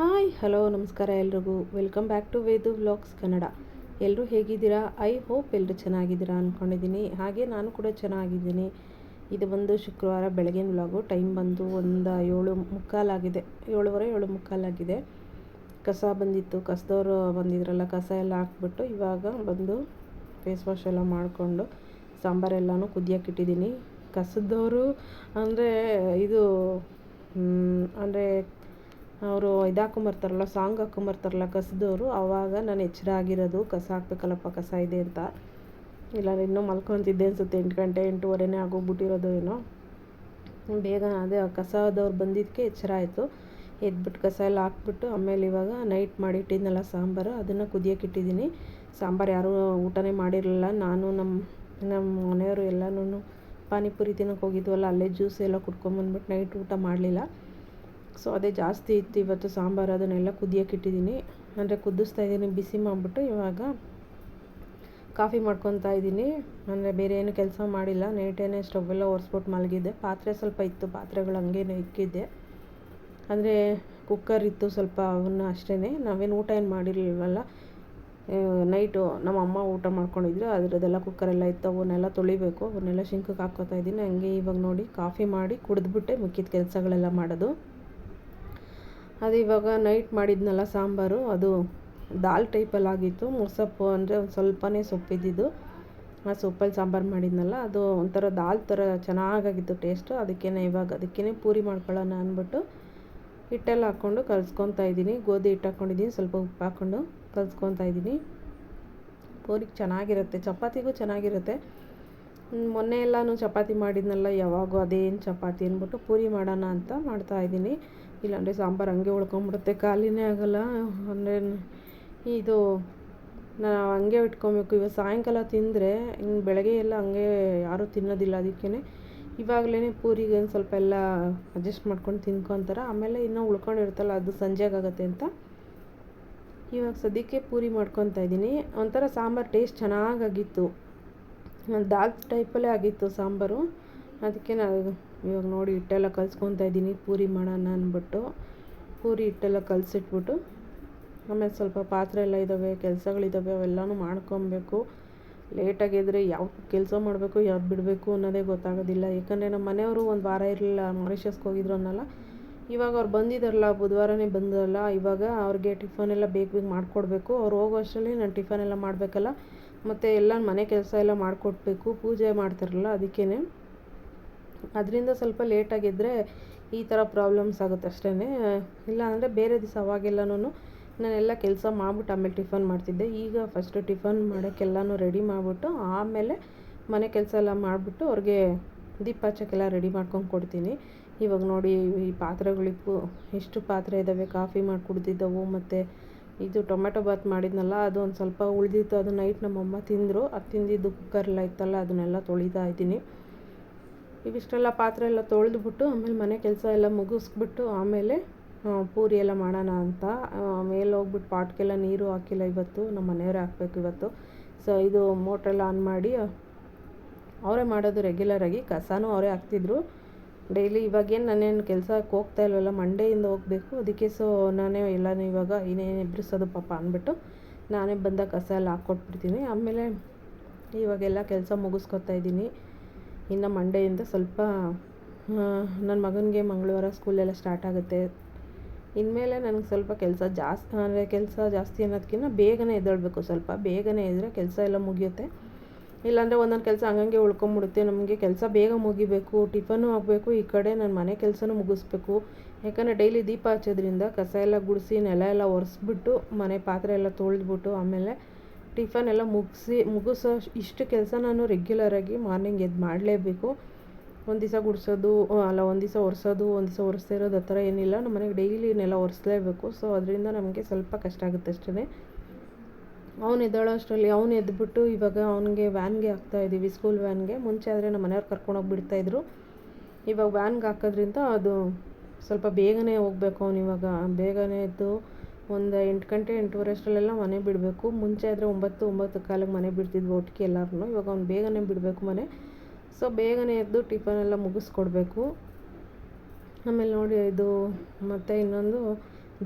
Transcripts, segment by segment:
Hi, hello, ನಮಸ್ಕಾರ ಎಲ್ರಿಗೂ. Welcome back to Vedu vlogs Kannada. ಎಲ್ಲರೂ ಹೇಗಿದ್ದೀರಾ? ಐ ಹೋಪ್ ಎಲ್ಲರೂ ಚೆನ್ನಾಗಿದ್ದೀರಾ ಅಂದ್ಕೊಂಡಿದ್ದೀನಿ ಹಾಗೆ ನಾನು ಕೂಡ ಚೆನ್ನಾಗಿದ್ದೀನಿ. ಇದು ಬಂದು ಶುಕ್ರವಾರ ಬೆಳಗಿನ ವ್ಲಾಗು. ಟೈಮ್ ಬಂದು ಒಂದು ಏಳು ಮುಕ್ಕಾಲಾಗಿದೆ ಏಳುವರೆ, ಏಳು ಮುಕ್ಕಾಲಾಗಿದೆ ಕಸ ಬಂದಿತ್ತು. ಕಸದವರು ಬಂದಿದ್ರಲ್ಲ, ಕಸ ಎಲ್ಲ ಹಾಕ್ಬಿಟ್ಟು ಇವಾಗ ಬಂದು ಫೇಸ್ ವಾಶ್ ಎಲ್ಲ ಮಾಡಿಕೊಂಡು ಸಾಂಬಾರೆಲ್ಲನೂ ಕುದಿಯೋಕೆ ಇಟ್ಟಿದ್ದೀನಿ. ಕಸದವರು ಅಂದರೆ ಇದು ಅಂದರೆ ಅವರು ಇದು ಹಾಕೊಂಬರ್ತಾರಲ್ಲ ಸಾಂಗ್ ಹಾಕೊಂಬರ್ತಾರಲ್ಲ ಕಸದವರು ಆವಾಗ ನಾನು ಎಚ್ಚರ ಆಗಿರೋದು ಕಸ ಹಾಕ್ಬೇಕಲ್ಲಪ್ಪ, ಕಸ ಇದೆ ಅಂತ. ಇಲ್ಲ ಇನ್ನೂ ಮಲ್ಕೊತಿದ್ದೆ ಅನಿಸುತ್ತೆ, ಎಂಟು ಗಂಟೆ, ಎಂಟೂವರೆನೇ ಆಗೋಗ್ಬಿಟ್ಟಿರೋದು ಏನೋ. ಬೇಗ ಅದೇ ಕಸದವ್ರು ಬಂದಿದ್ದಕ್ಕೆ ಎಚ್ಚರ ಆಯಿತು. ಎದ್ಬಿಟ್ಟು ಕಸ ಎಲ್ಲ ಹಾಕ್ಬಿಟ್ಟು, ಆಮೇಲೆ ಇವಾಗ ನೈಟ್ ಮಾಡಿಟ್ಟಿದ್ನಲ್ಲ ಸಾಂಬಾರು, ಅದನ್ನು ಕುದಿಯೋಕೆ ಇಟ್ಟಿದ್ದೀನಿ. ಸಾಂಬಾರು ಯಾರೂ ಊಟನೇ ಮಾಡಿರಲಿಲ್ಲ. ನಾನು ನಮ್ಮ ನಮ್ಮ ಮನೆಯವರು ಎಲ್ಲನೂ ಪಾನಿಪುರಿ ತಿನ್ನೋಕೆ ಹೋಗಿದ್ವಲ್ಲ, ಅಲ್ಲೇ ಜ್ಯೂಸ್ ಎಲ್ಲ ಕುಡ್ಕೊಂಬಂದ್ಬಿಟ್ಟು ನೈಟ್ ಊಟ ಮಾಡಲಿಲ್ಲ. ಸೊ ಅದೇ ಜಾಸ್ತಿ ಇತ್ತು ಇವತ್ತು ಸಾಂಬಾರು. ಅದನ್ನೆಲ್ಲ ಕುದಿಯೋಕೆ ಇಟ್ಟಿದ್ದೀನಿ. ಅಂದರೆ ಕುದಿಸ್ತಾ ಇದ್ದೀನಿ, ಬಿಸಿ ಮಾಡಿಬಿಟ್ಟು ಇವಾಗ ಕಾಫಿ ಮಾಡ್ಕೊತಾ ಇದ್ದೀನಿ. ಅಂದರೆ ಬೇರೆ ಏನು ಕೆಲಸ ಮಾಡಿಲ್ಲ. ನೈಟೇನೆ ಸ್ಟವೆಲ್ಲ ಒರೆಸ್ಬಿಟ್ಟು ಮಲಗಿದ್ದೆ. ಪಾತ್ರೆ ಸ್ವಲ್ಪ ಇತ್ತು. ಪಾತ್ರೆಗಳು ಹಂಗೇನೆ ಇಕ್ಕಿದ್ದೆ. ಅಂದರೆ ಕುಕ್ಕರ್ ಇತ್ತು ಸ್ವಲ್ಪ ಅವನ್ನ ಅಷ್ಟೇ ನಾವೇನು ಊಟ ಏನು ಮಾಡಿರಲಿಲ್ವಲ್ಲ. ನೈಟು ನಮ್ಮ ಅಮ್ಮ ಊಟ ಮಾಡ್ಕೊಂಡಿದ್ರು. ಅದರದ್ದೆಲ್ಲ ಕುಕ್ಕರೆಲ್ಲ ಇತ್ತು. ಅವನ್ನೆಲ್ಲ ತೊಳಿಬೇಕು. ಅವನ್ನೆಲ್ಲ ಶಿಂಕಕ್ಕೆ ಹಾಕ್ಕೋತಾ ಇದ್ದೀನಿ. ಹಂಗೆ ಇವಾಗ ನೋಡಿ ಕಾಫಿ ಮಾಡಿ ಕುಡಿದ್ಬಿಟ್ಟೆ. ಮಿಕ್ಕಿದ ಕೆಲಸಗಳೆಲ್ಲ ಮಾಡೋದು. ಅದು ಇವಾಗ ನೈಟ್ ಮಾಡಿದ್ನಲ್ಲ ಸಾಂಬಾರು, ಅದು ದಾಲ್ ಟೈಪಲ್ಲಿ ಆಗಿತ್ತು. ಮೊಸಪ್ಪು ಅಂದರೆ ಒಂದು ಸ್ವಲ್ಪನೇ ಸೊಪ್ಪಿದ್ದಿದ್ದು ಆ ಸೊಪ್ಪಲ್ಲಿ ಸಾಂಬಾರು ಮಾಡಿದ್ನಲ್ಲ, ಅದು ಒಂಥರ ದಾಲ್ ಥರ ಚೆನ್ನಾಗಾಗಿತ್ತು ಟೇಸ್ಟು ಅದಕ್ಕೇ ಇವಾಗ ಅದಕ್ಕೇ ಪೂರಿ ಮಾಡ್ಕೊಳ್ಳೋಣ ಅಂದ್ಬಿಟ್ಟು ಹಿಟ್ಟೆಲ್ಲ ಹಾಕ್ಕೊಂಡು ಕಲ್ಸ್ಕೊತಾ ಇದ್ದೀನಿ. ಗೋಧಿ ಹಿಟ್ಟು ಹಾಕ್ಕೊಂಡಿದ್ದೀನಿ, ಸ್ವಲ್ಪ ಉಪ್ಪು ಹಾಕ್ಕೊಂಡು ಕಲಿಸ್ಕೊತಾ ಇದ್ದೀನಿ. ಪೂರಿಗೆ ಚೆನ್ನಾಗಿರುತ್ತೆ, ಚಪಾತಿಗೂ ಚೆನ್ನಾಗಿರುತ್ತೆ. ಮೊನ್ನೆ ಎಲ್ಲನೂ ಚಪಾತಿ ಮಾಡಿದ್ನಲ್ಲ, ಯಾವಾಗೂ ಅದೇನು ಚಪಾತಿ ಅಂದ್ಬಿಟ್ಟು ಪೂರಿ ಮಾಡೋಣ ಅಂತ ಮಾಡ್ತಾಯಿದ್ದೀನಿ ಇಲ್ಲಾಂದರೆ ಸಾಂಬಾರು ಹಂಗೆ ಉಳ್ಕೊಂಬಿಡುತ್ತೆ, ಖಾಲಿನೇ ಆಗೋಲ್ಲ. ಅಂದರೆ ಇದು ನಾನು ಹಂಗೆ ಇಟ್ಕೊಬೇಕು. ಇವಾಗ ಸಾಯಂಕಾಲ ತಿಂದರೆ ಇನ್ನು ಬೆಳಗ್ಗೆ ಎಲ್ಲ ಹಂಗೆ ಯಾರೂ ತಿನ್ನೋದಿಲ್ಲ ಅದಕ್ಕೇ ಇವಾಗಲೇ ಪೂರಿಗೆ ಒಂದು ಸ್ವಲ್ಪ ಎಲ್ಲ ಅಡ್ಜಸ್ಟ್ ಮಾಡ್ಕೊಂಡು ತಿನ್ಕೊತಾರೆ. ಆಮೇಲೆ ಇನ್ನೂ ಉಳ್ಕೊಂಡಿರುತ್ತಲ್ಲ ಅದು ಸಂಜೆಗಾಗತ್ತೆ ಅಂತ. ಇವಾಗ ಸದ್ಯಕ್ಕೆ ಪೂರಿ ಮಾಡ್ಕೊತಾ ಇದ್ದೀನಿ. ಒಂಥರ ಸಾಂಬಾರು ಟೇಸ್ಟ್ ಚೆನ್ನಾಗಾಗಿತ್ತು. ದಾಲ್ ಟೈಪಲ್ಲೇ ಆಗಿತ್ತು ಸಾಂಬಾರು. ಅದಕ್ಕೆ ನಾವು ಇವಾಗ ನೋಡಿ ಹಿಟ್ಟೆಲ್ಲ ಕಲಿಸ್ಕೊತಾ ಇದ್ದೀನಿ. ಪೂರಿ ಮಾಡೋಣ ಅಂದ್ಬಿಟ್ಟು ಪೂರಿ ಹಿಟ್ಟೆಲ್ಲ ಕಲಸಿಟ್ಬಿಟ್ಟು ಆಮೇಲೆ ಸ್ವಲ್ಪ ಪಾತ್ರೆ ಎಲ್ಲ ಇದ್ದಾವೆ ಕೆಲಸಗಳಿದ್ದಾವೆ ಅವೆಲ್ಲನೂ ಮಾಡ್ಕೊಬೇಕು. ಲೇಟಾಗಿದ್ದರೆ ಯಾವ ಕೆಲಸ ಮಾಡಬೇಕು, ಯಾವ್ದು ಬಿಡಬೇಕು ಅನ್ನೋದೇ ಗೊತ್ತಾಗೋದಿಲ್ಲ. ಯಾಕಂದರೆ ನಮ್ಮ ಮನೆಯವರು ಒಂದು ವಾರ ಇರಲಿಲ್ಲ ಮಾರಿಷಸ್ಗೆ ಹೋಗಿದ್ರು ಅನ್ನಲ್ಲ. ಇವಾಗ ಅವ್ರು ಬಂದಿದ್ದಾರಲ್ಲ ಬುಧವಾರನೇ ಬಂದರಲ್ಲ, ಇವಾಗ ಅವ್ರಿಗೆ ಟಿಫನ್ ಎಲ್ಲ ಬೇಕು ಬೇಗ ಮಾಡಿಕೊಡ್ಬೇಕು. ಅವ್ರು ಹೋಗೋ ಅಷ್ಟರಲ್ಲಿ ನಾನು ಟಿಫನ್ ಎಲ್ಲ ಮಾಡಬೇಕಲ್ಲ. ಮತ್ತು ಎಲ್ಲ ಮನೆ ಕೆಲಸ ಎಲ್ಲ ಮಾಡಿಕೊಡ್ಬೇಕು ಪೂಜೆ ಮಾಡ್ತಾರಲ್ಲ ಅದಕ್ಕೇ ಅದರಿಂದ ಸ್ವಲ್ಪ ಲೇಟಾಗಿದ್ದರೆ ಈ ಥರ ಪ್ರಾಬ್ಲಮ್ಸ್ ಆಗುತ್ತೆ ಅಷ್ಟೇ ಇಲ್ಲ ಅಂದರೆ ಬೇರೆ ದಿವಸ ಅವಾಗೆಲ್ಲನೂ ನಾನೆಲ್ಲ ಕೆಲಸ ಮಾಡ್ಬಿಟ್ಟು ಆಮೇಲೆ ಟಿಫನ್ ಮಾಡ್ತಿದ್ದೆ. ಈಗ ಫಸ್ಟು ಟಿಫನ್ ಮಾಡೋಕ್ಕೆಲ್ಲನೂ ರೆಡಿ ಮಾಡಿಬಿಟ್ಟು ಆಮೇಲೆ ಮನೆ ಕೆಲಸ ಎಲ್ಲ ಮಾಡಿಬಿಟ್ಟು ಅವ್ರಿಗೆ ದೀಪ ಹಚ್ಚಕ್ಕೆಲ್ಲ ರೆಡಿ ಮಾಡ್ಕೊಂಡು ಕೊಡ್ತೀನಿ. ಇವಾಗ ನೋಡಿ ಈ ಪಾತ್ರೆಗಳಿಗೂ ಎಷ್ಟು ಪಾತ್ರೆ ಇದ್ದಾವೆ ಕಾಫಿ ಮಾಡಿ ಕುಡ್ದಿದ್ದವು ಮತ್ತು ಇದು ಟೊಮೆಟೊ ಬಾತ್ ಮಾಡಿದ್ನಲ್ಲ, ಅದು ಒಂದು ಸ್ವಲ್ಪ ಉಳಿದಿತ್ತು. ಅದು ನೈಟ್ ನಮ್ಮಮ್ಮ ತಿಂದರು. ಅದು ತಿಂದಿದ್ದು ಕುಕ್ಕರೆಲ್ಲ ಇತ್ತಲ್ಲ, ಅದನ್ನೆಲ್ಲ ತೊಳಿತಾ ಇದ್ದೀನಿ. ಇವಿಷ್ಟೆಲ್ಲ ಪಾತ್ರೆ ಎಲ್ಲ ತೊಳೆದ್ಬಿಟ್ಟು, ಆಮೇಲೆ ಮನೆ ಕೆಲಸ ಎಲ್ಲ ಮುಗಿಸ್ಬಿಟ್ಟು ಆಮೇಲೆ ಪೂರಿ ಎಲ್ಲ ಮಾಡೋಣ ಅಂತ. ಮೇಲೆ ಹೋಗ್ಬಿಟ್ಟು ಪಾಟ್ಗೆಲ್ಲ ನೀರು ಹಾಕಿಲ್ಲ ಇವತ್ತು, ನಮ್ಮ ಮನೆಯವರೇ ಹಾಕ್ಬೇಕು ಇವತ್ತು. ಸೊ ಇದು ಮೋಟ್ರೆಲ್ಲ ಆನ್ ಮಾಡಿ, ಅವರೇ ಮಾಡೋದು ರೆಗ್ಯುಲರಾಗಿ ಕಸನೂ ಅವರೇ ಹಾಕ್ತಿದ್ರು. ಡೈಲಿ ಇವಾಗೇನು ನಾನೇನು ಕೆಲಸಕ್ಕೆ ಹೋಗ್ತಾ ಇಲ್ವಲ್ಲ ಮಂಡೆಯಿಂದ ಹೋಗಬೇಕು. ಅದಕ್ಕೆ ಸೊ ನಾನೇ ಎಲ್ಲನೂ ಇವಾಗ ಇನ್ನೇನು ಎಬ್ರಿಸೋದು ಪಾಪ ಅಂದ್ಬಿಟ್ಟು, ನಾನೇ ಬಂದ ಕಸ ಎಲ್ಲ ಹಾಕ್ಕೊಟ್ಬಿಡ್ತೀನಿ. ಆಮೇಲೆ ಇವಾಗೆಲ್ಲ ಕೆಲಸ ಮುಗಿಸ್ಕೊತಾ ಇದ್ದೀನಿ. ಇನ್ನು ಮಂಡೆಯಿಂದ ಸ್ವಲ್ಪ ನನ್ನ ಮಗನಿಗೆ ಮಂಗಳವಾರ ಸ್ಕೂಲೆಲ್ಲ ಸ್ಟಾರ್ಟ್ ಆಗುತ್ತೆ. ಇನ್ಮೇಲೆ ನನಗೆ ಸ್ವಲ್ಪ ಕೆಲಸ ಜಾಸ್ತಿ ಅಂದರೆ ಕೆಲಸ ಜಾಸ್ತಿ ಅನ್ನೋದಕ್ಕಿಂತ ಬೇಗನೆ ಎದ್ದೇಳಬೇಕು ಸ್ವಲ್ಪ. ಬೇಗನೆ ಎದ್ದರೆ ಕೆಲಸ ಎಲ್ಲ ಮುಗಿಯುತ್ತೆ. ಇಲ್ಲಾಂದರೆ ಒಂದೊಂದು ಕೆಲಸ ಹಂಗಂಗೆ ಉಳ್ಕೊಂಬಿಡುತ್ತೆ. ನಮಗೆ ಕೆಲಸ ಬೇಗ ಮುಗಿಬೇಕು, ಟಿಫನು ಆಗಬೇಕು, ಈ ಕಡೆ ನನ್ನ ಮನೆ ಕೆಲಸನೂ ಮುಗಿಸ್ಬೇಕು. ಯಾಕಂದರೆ ಡೈಲಿ ದೀಪ ಹಚ್ಚೋದ್ರಿಂದ ಕಸ ಎಲ್ಲ ಗುಡಿಸಿ ನೆಲ ಎಲ್ಲ ಒರೆಸ್ಬಿಟ್ಟು ಮನೆ ಪಾತ್ರೆ ಎಲ್ಲ ತೊಳೆದ್ಬಿಟ್ಟು ಆಮೇಲೆ ಟಿಫನ್ ಎಲ್ಲ ಮುಗಿಸಿ ಮುಗಿಸೋ ಇಷ್ಟು ಕೆಲಸ ನಾನು ರೆಗ್ಯುಲರಾಗಿ ಮಾರ್ನಿಂಗ್ ಎದ್ದು ಮಾಡಲೇಬೇಕು. ಒಂದು ದಿವಸ ಗುಡಿಸೋದು ಅಲ್ಲ ಒಂದು ದಿವಸ ಒರೆಸೋದು, ಒಂದು ದಿವಸ ಒರೆಸ್ತಾ ಇರೋದು ಆ ಥರ ಏನಿಲ್ಲ. ನಮ್ಮ ಮನೆಗೆ ಡೈಲಿ ನೆಲ ಒರೆಸಲೇಬೇಕು. ಸೊ ಅದರಿಂದ ನಮಗೆ ಸ್ವಲ್ಪ ಕಷ್ಟ ಆಗುತ್ತೆ ಅಷ್ಟೇ ಅವನು ಎದ್ದೇಳೋ ಅಷ್ಟರಲ್ಲಿ ಅವನು ಎದ್ಬಿಟ್ಟು ಇವಾಗ ಅವನಿಗೆ ವ್ಯಾನ್ಗೆ ಹಾಕ್ತಾಯಿದ್ದೀವಿ ಸ್ಕೂಲ್ ವ್ಯಾನ್ಗೆ ಮುಂಚೆ ಆದರೆ ನಮ್ಮ ಮನೆಯವ್ರು ಕರ್ಕೊಂಡೋಗಿ ಬಿಡ್ತಾಯಿದ್ರು ಇವಾಗ ವ್ಯಾನ್ಗೆ ಹಾಕೋದ್ರಿಂದ ಅದು ಸ್ವಲ್ಪ ಬೇಗನೆ ಹೋಗ್ಬೇಕು ಅವನು ಇವಾಗ. ಬೇಗನೆ ಎದ್ದು ಒಂದು ಎಂಟು ಗಂಟೆ, ಎಂಟೂವರೆ ಅಷ್ಟರಲ್ಲೆಲ್ಲ ಮನೆ ಬಿಡಬೇಕು. ಮುಂಚೆ ಆದರೆ ಒಂಬತ್ತು ಒಂಬತ್ತು ಕಾಲಿಗೆ ಮನೆ ಬಿಡ್ತಿದ್ವಿ ಒಟ್ಟಿಗೆ ಎಲ್ಲರೂ ಇವಾಗ ಅವ್ನು ಬೇಗನೆ ಬಿಡಬೇಕು ಮನೆ. ಸೊ ಬೇಗನೆ ಎದ್ದು ಎಲ್ಲ ಮುಗಿಸ್ಕೊಡ್ಬೇಕು. ಆಮೇಲೆ ನೋಡಿ ಇದು ಮತ್ತು ಇನ್ನೊಂದು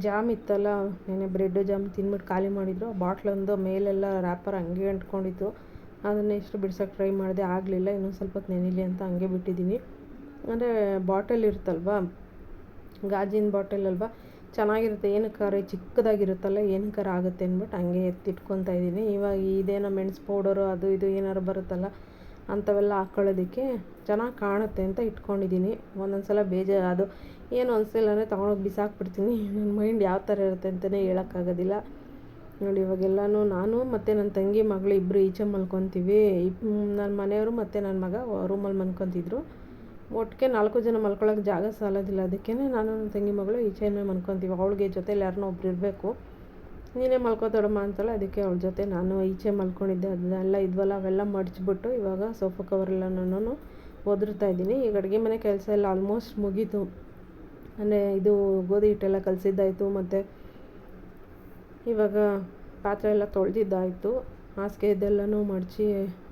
ಜಾಮ್ ಇತ್ತಲ್ಲ ನೆನೆ ಬ್ರೆಡ್ ಜಾಮ್ ತಿಂದ್ಬಿಟ್ಟು ಖಾಲಿ ಮಾಡಿದ್ರು. ಬಾಟ್ಲೊಂದು ಮೇಲೆಲ್ಲ ರ್ಯಾಪರ್ ಹಂಗೆ ಅಂಟ್ಕೊಂಡಿತ್ತು. ಅದನ್ನು ಎಷ್ಟು ಬಿಡ್ಸೋಕ್ಕೆ ಟ್ರೈ ಮಾಡಿದೆ ಆಗಲಿಲ್ಲ. ಇನ್ನೊಂದು ಸ್ವಲ್ಪ ಹೊತ್ತು ನೆನಿಲಿ ಅಂತ ಹಂಗೆ ಬಿಟ್ಟಿದ್ದೀನಿ ಅಂದರೆ ಬಾಟಲ್ ಇರುತ್ತಲ್ವ? ಗಾಜಿನ ಬಾಟಲ್ ಅಲ್ವಾ? ಚೆನ್ನಾಗಿರುತ್ತೆ, ಏನು ಏನಕ್ಕಾರೆ ಚಿಕ್ಕದಾಗಿರುತ್ತಲ್ಲ ಏನಕ್ಕಾರ ಆಗುತ್ತೆ ಅಂದ್ಬಿಟ್ಟು ಹಂಗೆ ಎತ್ತಿಟ್ಕೊತಾ ಇದ್ದೀನಿ. ಇವಾಗ ಇದೇನೋ ಮೆಣಸು ಪೌಡರು, ಅದು ಇದು ಏನಾರು ಬರುತ್ತಲ್ಲ, ಅಂಥವೆಲ್ಲ ಹಾಕ್ಕೊಳ್ಳೋದಕ್ಕೆ ಚೆನ್ನಾಗಿ ಕಾಣುತ್ತೆ ಅಂತ ಇಟ್ಕೊಂಡಿದ್ದೀನಿ. ಒಂದೊಂದು ಸಲ ಬೇಜಾರು, ಅದು ಏನು ಅನಿಸಿಲ್ಲ ತೊಗೊಂಡೋಗಿ ಬಿಸಾಕ್ಬಿಡ್ತೀನಿ. ನನ್ನ ಮೈಂಡ್ ಯಾವ ಥರ ಇರುತ್ತೆ ಅಂತಲೇ ಹೇಳೋಕ್ಕಾಗೋದಿಲ್ಲ. ನೋಡಿ, ಇವಾಗೆಲ್ಲನೂ ನಾನು ಮತ್ತು ನನ್ನ ತಂಗಿ, ಮಗಳು ಇಬ್ಬರು ಈಚೆ ಮಲ್ಕೊತೀವಿ. ನನ್ನ ಮನೆಯವರು ಮತ್ತು ನನ್ನ ಮಗ ರೂಮಲ್ಲಿ ಮಲ್ಕೊತಿದ್ರು. ಒಟ್ಟಿಗೆ ನಾಲ್ಕು ಜನ ಮಲ್ಕೊಳ್ಳೋಕೆ ಜಾಗ ಸಾಲೋದಿಲ್ಲ. ಅದಕ್ಕೇ ನಾನು ನನ್ನ ತಂಗಿ ಮಗಳು ಈಚೆನೇ ಮಲ್ಕೊತೀವಿ. ಅವಳಿಗೆ ಜೊತೆಲಿ ಯಾರನ್ನೋ ಒಬ್ರು ಇರಬೇಕು. ನೀನೇ ಮಲ್ಕೋತಾಡಮ್ಮ ಅಂತಲ್ಲ, ಅದಕ್ಕೆ ಅವಳ ಜೊತೆ ನಾನು ಈಚೆ ಮಲ್ಕೊಂಡಿದ್ದೆ. ಅದನ್ನೆಲ್ಲ ಇದ್ವಲ್ಲ, ಅವೆಲ್ಲ ಮಡ್ಚಿಬಿಟ್ಟು ಇವಾಗ ಸೋಫಾ ಕವರೆಲ್ಲನೂ ಒದರ್ತಾ ಇದ್ದೀನಿ. ಈಗ ಅಡುಗೆ ಮನೆ ಕೆಲಸ ಎಲ್ಲ ಆಲ್ಮೋಸ್ಟ್ ಮುಗೀತು. ಅಂದರೆ ಇದು ಗೋಧಿ ಹಿಟ್ಟೆಲ್ಲ ಕಲಸಿದ್ದಾಯಿತು ಮತ್ತು ಇವಾಗ ಪಾತ್ರೆ ಎಲ್ಲ ತೊಳೆದಿದ್ದಾಯಿತು. ಹಾಸಿಗೆ ಇದೆಲ್ಲನೂ ಮಡಚಿ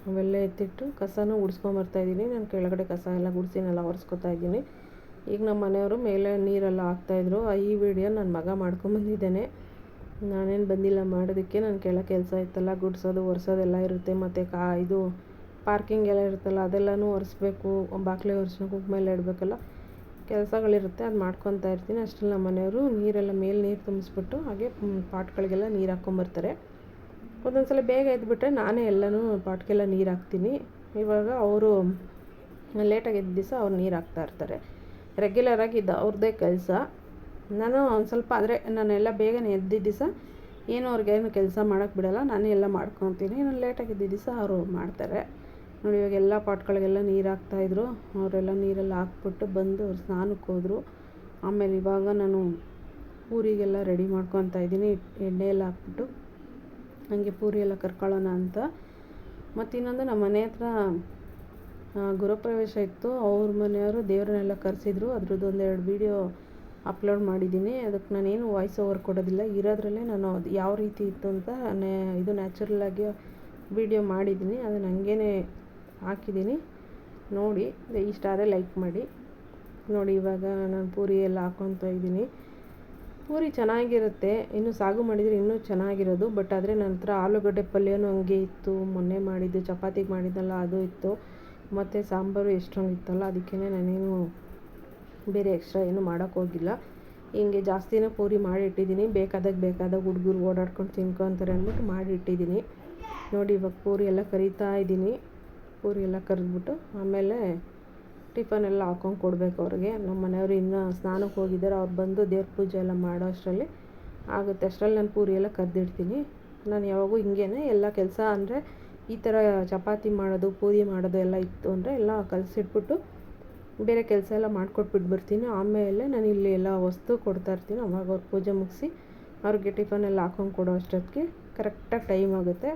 ಅವೆಲ್ಲ ಎತ್ತಿಟ್ಟು ಕಸನೂ ಗುಡಿಸ್ಕೊಂಬರ್ತಾಯಿದ್ದೀನಿ ನಾನು ಕೆಳಗಡೆ ಕಸ ಎಲ್ಲ ಗುಡಿಸಿನೆಲ್ಲ ಒರೆಸ್ಕೊತಾ ಇದ್ದೀನಿ. ಈಗ ನಮ್ಮ ಮನೆಯವರು ಮೇಲೆ ನೀರೆಲ್ಲ ಹಾಕ್ತಾಯಿದ್ರು ಈ ವಿಡಿಯೋ ನನ್ನ ಮಗ ಮಾಡ್ಕೊಂಬಂದಿದ್ದೇನೆ ನಾನೇನು ಬಂದಿಲ್ಲ ಮಾಡೋದಕ್ಕೆ. ನನ್ನ ಕೆಳ ಕೆಲಸ ಇತ್ತಲ್ಲ, ಗುಡಿಸೋದು ಒರೆಸೋದೆಲ್ಲ ಇರುತ್ತೆ. ಮತ್ತು ಕಾ ಇದು ಪಾರ್ಕಿಂಗ್ ಎಲ್ಲ ಇರುತ್ತಲ್ಲ, ಅದೆಲ್ಲನೂ ಒರೆಸ್ಬೇಕು. ಬಾಕ್ಲೆ ಒರೆಸ್ಬೇಕು ಮೇಲೆ ಇಡಬೇಕಲ್ಲ. ಕೆಲಸಗಳಿರುತ್ತೆ, ಅದು ಮಾಡ್ಕೊತಾ ಇರ್ತೀನಿ. ಅಷ್ಟರಲ್ಲಿ ನಮ್ಮ ಮನೆಯವರು ನೀರೆಲ್ಲ ಮೇಲೆ ನೀರು ತುಂಬಿಸ್ಬಿಟ್ಟು ಹಾಗೆ ಪಾಟ್ಗಳಿಗೆಲ್ಲ ನೀರು ಹಾಕ್ಕೊಂಬರ್ತಾರೆ ಒಂದೊಂದು ಸಲ ಬೇಗ ಎದ್ಬಿಟ್ರೆ ನಾನೇ ಎಲ್ಲನೂ ಪಾಟ್ಗೆಲ್ಲ ನೀರು ಹಾಕ್ತೀನಿ ಇವಾಗ ಅವರು ಲೇಟಾಗಿ ಎದ್ದ ದಿವಸ ಅವ್ರು ನೀರು ಹಾಕ್ತಾ ಇರ್ತಾರೆ ರೆಗ್ಯುಲರಾಗಿ ಇದು ಅವ್ರದ್ದೇ ಕೆಲಸ. ನಾನು ಒಂದು ಸ್ವಲ್ಪ ಆದರೆ ನಾನೆಲ್ಲ ಬೇಗನೆ ಎದ್ದಿದ್ದ ದಿವಸ ಏನು ಅವ್ರಿಗೇನು ಕೆಲಸ ಮಾಡೋಕ್ಕೆ ಬಿಡೋಲ್ಲ, ನಾನೇ ಎಲ್ಲ ಮಾಡ್ಕೊತೀನಿ. ನಾನು ಲೇಟಾಗಿ ಇದ್ದಿದ್ದ ದಿವಸ ಅವರು ಮಾಡ್ತಾರೆ. ನೋಡಿ, ಇವಾಗ ಎಲ್ಲ ಪಾಟ್ಗಳಿಗೆಲ್ಲ ನೀರು ಹಾಕ್ತಾಯಿದ್ರು ಅವರೆಲ್ಲ ನೀರೆಲ್ಲ ಹಾಕ್ಬಿಟ್ಟು ಬಂದು ಅವ್ರು ಸ್ನಾನಕ್ಕೆ ಹೋದರು. ಆಮೇಲೆ ಇವಾಗ ನಾನು ಊರಿಗೆಲ್ಲ ರೆಡಿ ಮಾಡ್ಕೊತಾ ಇದ್ದೀನಿ. ಎಣ್ಣೆ ಎಲ್ಲ ಹಾಕ್ಬಿಟ್ಟು. ಹಾಗೆ ಪೂರಿ ಎಲ್ಲ ಕರ್ಕೊಳ್ಳೋಣ ಅಂತ. ಮತ್ತು ಇನ್ನೊಂದು ನಮ್ಮ ಮನೆ ಹತ್ರ ಗೃಹಪ್ರವೇಶ ಇತ್ತು. ಅವ್ರ ಮನೆಯವರು ದೇವರನ್ನೆಲ್ಲ ಕರೆಸಿದ್ರು. ಅದ್ರದ್ದು ಒಂದೆರಡು ವೀಡಿಯೋ ಅಪ್ಲೋಡ್ ಮಾಡಿದ್ದೀನಿ. ಅದಕ್ಕೆ ನಾನೇನು ವಾಯ್ಸ್ ಓವರ್ ಕೊಡೋದಿಲ್ಲ. ಇರೋದ್ರಲ್ಲೇ ನಾನು ಅದು ಯಾವ ರೀತಿ ಇತ್ತು ಅಂತ ನೇ, ಇದು ನ್ಯಾಚುರಲ್ಲಾಗಿ ವೀಡಿಯೋ ಮಾಡಿದ್ದೀನಿ. ಅದನ್ನು ಹಂಗೇ ಹಾಕಿದ್ದೀನಿ. ನೋಡಿ, ಇಷ್ಟ ಆದರೆ ಲೈಕ್ ಮಾಡಿ. ನೋಡಿ, ಇವಾಗ ನಾನು ಪೂರಿ ಎಲ್ಲ ಹಾಕ್ಕೊತಾ ಇದ್ದೀನಿ. ಪೂರಿ ಚೆನ್ನಾಗಿರುತ್ತೆ, ಇನ್ನು ಸಾಗು ಮಾಡಿದರೆ ಇನ್ನೂ ಚೆನ್ನಾಗಿರೋದು. ಬಟ್ ಆದರೆ ನನ್ನ ಆಲೂಗಡ್ಡೆ ಪಲ್ಯನೂ ಹಂಗೆ ಇತ್ತು. ಮೊನ್ನೆ ಮಾಡಿದ್ದು, ಚಪಾತಿಗೆ ಮಾಡಿದ್ದಲ್ಲ ಅದು ಇತ್ತು. ಮತ್ತು ಸಾಂಬಾರು ಎಷ್ಟೊಂದು ಇತ್ತಲ್ಲ ಅದಕ್ಕೇ ನಾನೇನು ಬೇರೆ ಎಕ್ಸ್ಟ್ರಾ ಏನು ಮಾಡೋಕ್ಕೆ ಹೋಗಿಲ್ಲ. ಹಿಂಗೆ ಜಾಸ್ತಿನೇ ಪೂರಿ ಮಾಡಿಟ್ಟಿದ್ದೀನಿ. ಬೇಕಾದಾಗ ಬೇಕಾದಾಗ ಹುಡುಗರು ಓಡಾಡ್ಕೊಂಡು ತಿನ್ಕೊತಾರೆ ಅಂದ್ಬಿಟ್ಟು ಮಾಡಿಟ್ಟಿದ್ದೀನಿ. ನೋಡಿ ಇವಾಗ ಪೂರಿ ಎಲ್ಲ ಕರಿತಾ ಇದ್ದೀನಿ. ಪೂರಿ ಎಲ್ಲ ಕರೆದ್ಬಿಟ್ಟು ಆಮೇಲೆ ಟಿಫನ್ ಎಲ್ಲ ಹಾಕೊಂಡು ಕೊಡಬೇಕು ಅವ್ರಿಗೆ. ನಮ್ಮ ಮನೆಯವರು ಇನ್ನೂ ಸ್ನಾನಕ್ಕೆ ಹೋಗಿದ್ದಾರೆ. ಅವ್ರು ಬಂದು ದೇವ್ರ ಪೂಜೆ ಎಲ್ಲ ಮಾಡೋ ಅಷ್ಟರಲ್ಲಿ ಆಗುತ್ತೆ. ಅಷ್ಟರಲ್ಲಿ ನಾನು ಪೂರಿ ಎಲ್ಲ ಕದ್ದಿಡ್ತೀನಿ ನಾನು ಯಾವಾಗೂ ಹಿಂಗೇ ಎಲ್ಲ ಕೆಲಸ ಅಂದರೆ ಈ ಥರ ಚಪಾತಿ ಮಾಡೋದು, ಪೂರಿ ಮಾಡೋದು ಎಲ್ಲ ಇತ್ತು ಅಂದರೆ ಎಲ್ಲ ಕಲಸಿಟ್ಬಿಟ್ಟು ಬೇರೆ ಕೆಲಸ ಎಲ್ಲ ಮಾಡ್ಕೊಟ್ಬಿಟ್ಟು ಬರ್ತೀನಿ. ಆಮೇಲೆ ನಾನು ಇಲ್ಲಿ ಎಲ್ಲ ವಸ್ತು ಕೊಡ್ತಾ ಇರ್ತೀನಿ. ಅವಾಗ ಅವ್ರ ಪೂಜೆ ಮುಗಿಸಿ ಅವ್ರಿಗೆ ಟಿಫನ್ ಎಲ್ಲ ಹಾಕೊಂಡು ಕೊಡೋ ಅಷ್ಟೊತ್ತಿಗೆ ಕರೆಕ್ಟಾಗಿ ಟೈಮ್ ಆಗುತ್ತೆ.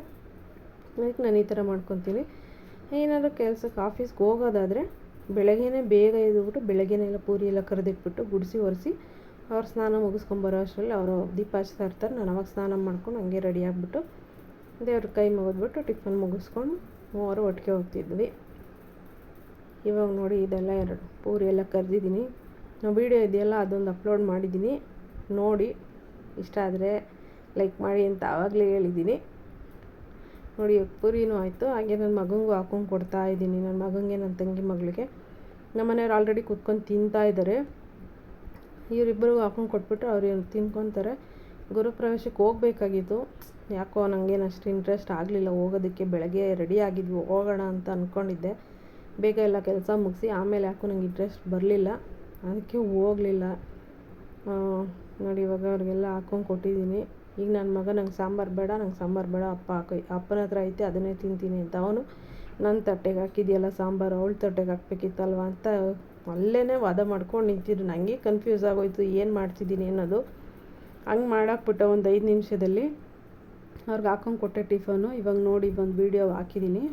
ಅದಕ್ಕೆ ನಾನು ಈ ಥರ ಮಾಡ್ಕೊತೀನಿ. ಏನಾದರೂ ಕೆಲ್ಸಕ್ಕೆ ಆಫೀಸ್ಗೆ ಹೋಗೋದಾದರೆ ಬೆಳಗ್ಗೆನೇ ಬೇಗ ಎದ್ದುಬಿಟ್ಟು ಬೆಳಗ್ಗೆನೇ ಎಲ್ಲ ಪೂರಿ ಎಲ್ಲ ಕರೆದಿಟ್ಬಿಟ್ಟು ಗುಡಿಸಿ ಒರೆಸಿ ಅವ್ರು ಸ್ನಾನ ಮುಗಿಸ್ಕೊಂಬರೋ ಅಷ್ಟರಲ್ಲಿ ಅವರು ದೀಪ ಹಚ್ತಾ ಇರ್ತಾರೆ. ನಾನು ಅವಾಗ ಸ್ನಾನ ಮಾಡ್ಕೊಂಡು ಹಂಗೆ ರೆಡಿ ಆಗಿಬಿಟ್ಟು ದೇವ್ರ ಕೈ ಮುಗಿದ್ಬಿಟ್ಟು ಟಿಫನ್ ಮುಗಿಸ್ಕೊಂಡು ಮೂವರು ಒಟ್ಟಿಗೆ ಹೋಗ್ತಿದ್ವಿ. ಇವಾಗ ನೋಡಿ ಇದೆಲ್ಲ ಎರಡು ಪೂರಿ ಎಲ್ಲ ಕರೆದಿದ್ದೀನಿ. ವೀಡಿಯೋ ಇದೆಯಲ್ಲ ಅದೊಂದು ಅಪ್ಲೋಡ್ ಮಾಡಿದ್ದೀನಿ. ನೋಡಿ, ಇಷ್ಟ ಆದರೆ ಲೈಕ್ ಮಾಡಿ ಅಂತ ಆವಾಗಲೇ ಹೇಳಿದ್ದೀನಿ. ನೋಡಿ, ಪೂರಿನೂ ಆಯಿತು. ಹಾಗೆ ನನ್ನ ಮಗನಿಗೂ ಹಾಕೊಂಡು ಕೊಡ್ತಾ ಇದ್ದೀನಿ. ನನ್ನ ಮಗನಿಗೆ, ನನ್ನ ತಂಗಿ ಮಗಳಿಗೆ. ನಮ್ಮ ಮನೆಯವ್ರು ಆಲ್ರೆಡಿ ಕೂತ್ಕೊಂಡು ತಿಂತಾ ಇದ್ದಾರೆ ಇವರಿಬ್ಬರಿಗೂ ಹಾಕೊಂಡು ಕೊಟ್ಬಿಟ್ಟು ಅವ್ರು ತಿನ್ಕೊತಾರೆ. ಗುರುಪ್ರವೇಶಕ್ಕೆ ಹೋಗ್ಬೇಕಾಗಿತ್ತು. ಯಾಕೋ ನನಗೇನು ಅಷ್ಟು ಇಂಟ್ರೆಸ್ಟ್ ಆಗಲಿಲ್ಲ, ಹೋಗೋದಕ್ಕೆ ಬೆಳಗ್ಗೆ ರೆಡಿ ಆಗಿದ್ವಿ, ಹೋಗೋಣ ಅಂತ ಅಂದ್ಕೊಂಡಿದ್ದೆ ಬೇಗ ಎಲ್ಲ ಕೆಲಸ ಮುಗಿಸಿ, ಆಮೇಲೆ ಯಾಕೋ ನಂಗೆ ಇಂಟ್ರೆಸ್ಟ್ ಬರಲಿಲ್ಲ. ಅದಕ್ಕೆ ಹೋಗಲಿಲ್ಲ. ನೋಡಿ ಇವಾಗ ಅವ್ರಿಗೆಲ್ಲ ಹಾಕೊಂಡು ಕೊಟ್ಟಿದ್ದೀನಿ. ಈಗ ನನ್ನ ಮಗ ನಂಗೆ ಸಾಂಬಾರು ಬೇಡ, ನಂಗೆ ಸಾಂಬಾರು ಬೇಡ, ಅಪ್ಪ ಹಾಕೋ, ಅಪ್ಪನ ಹತ್ರ ಐತೆ, ಅದನ್ನೇ ತಿಂತೀನಿ ಅಂತ. ಅವನು ನನ್ನ ತಟ್ಟೆಗೆ ಹಾಕಿದೆಯಲ್ಲ ಸಾಂಬಾರು, ಅವಳ ತಟ್ಟೆಗೆ ಹಾಕ್ಬೇಕಿತ್ತಲ್ವ ಅಂತ ಅಲ್ಲೇ ವಾದ ಮಾಡ್ಕೊಂಡು ನಿಂತಿದ್ರು. ನನಗೆ ಕನ್ಫ್ಯೂಸ್ ಆಗೋಯ್ತು, ಏನು ಮಾಡ್ತಿದ್ದೀನಿ ಅನ್ನೋದು. ಹಂಗೆ ಮಾಡಾಕ್ಬಿಟ್ಟ ಒಂದು ಐದು ನಿಮಿಷದಲ್ಲಿ ಅವ್ರಿಗೆ ಹಾಕೊಂಡು ಕೊಟ್ಟೆ ಟಿಫನು ಇವಾಗ ನೋಡಿ ಬಂದು ವೀಡಿಯೋ ಹಾಕಿದ್ದೀನಿ.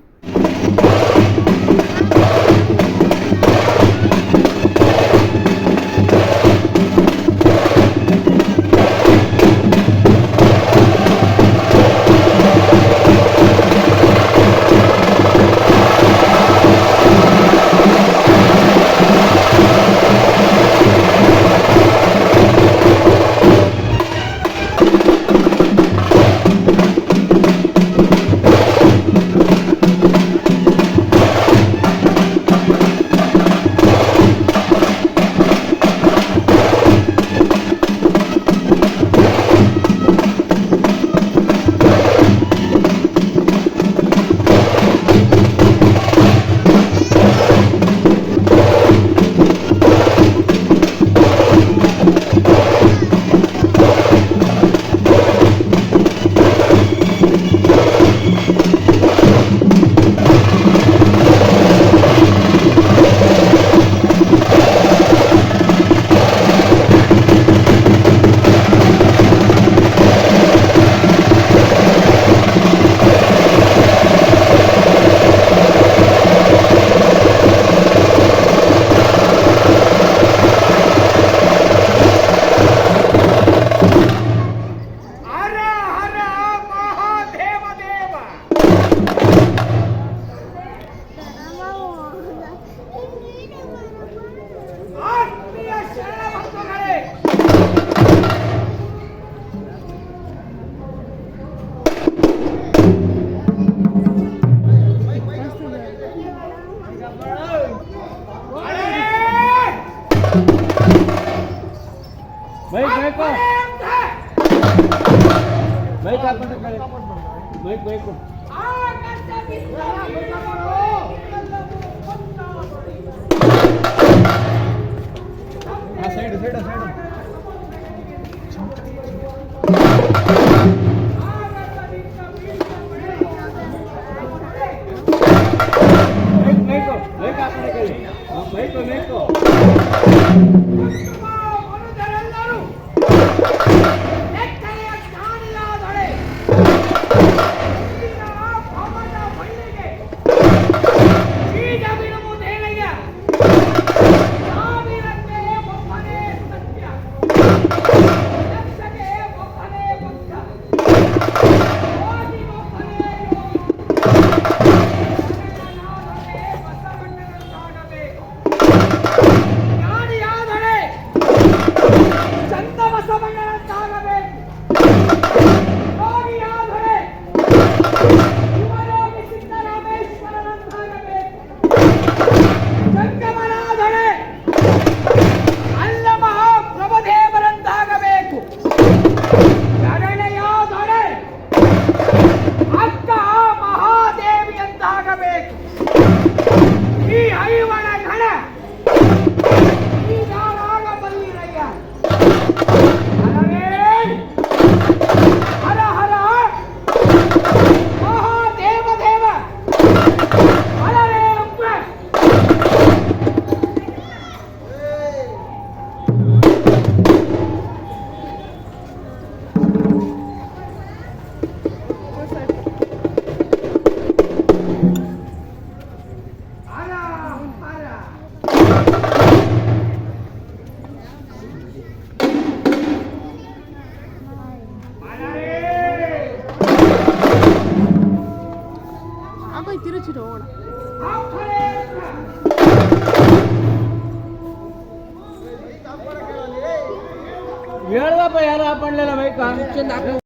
나고